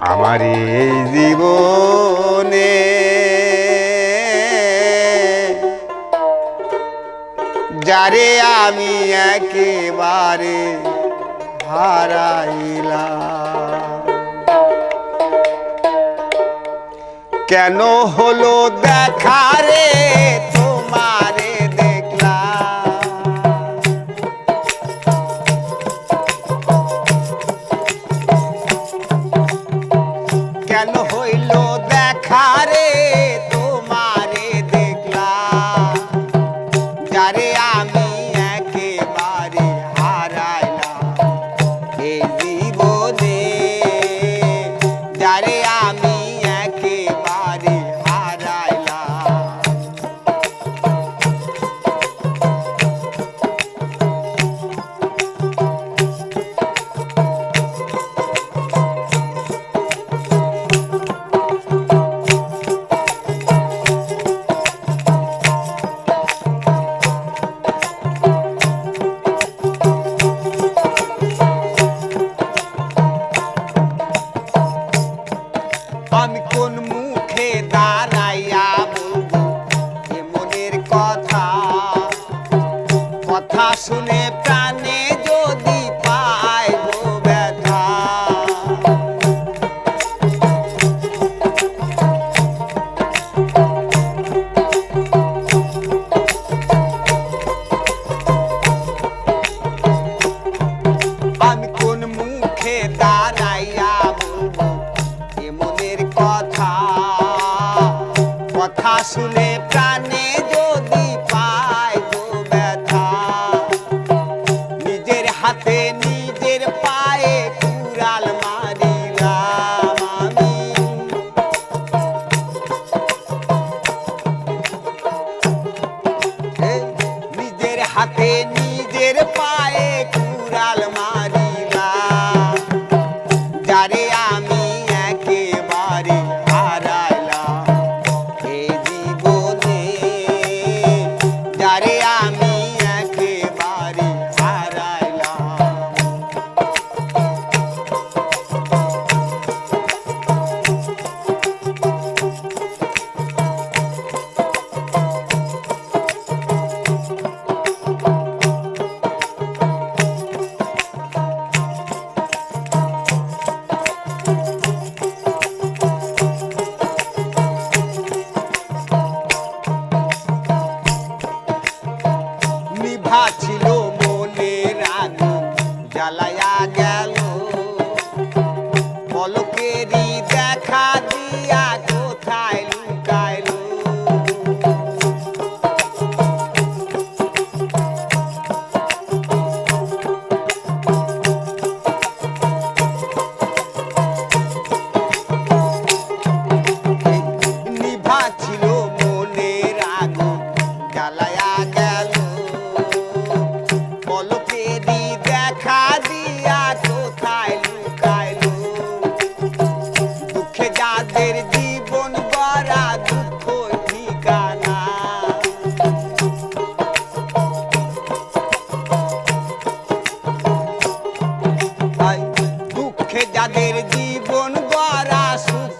আমার এই জীবনে যারে আমি একেবারে হারাইলা কেন হলো দেখারে তো? பெருப்பா si lo যাদের জীবন গড়া সুখ।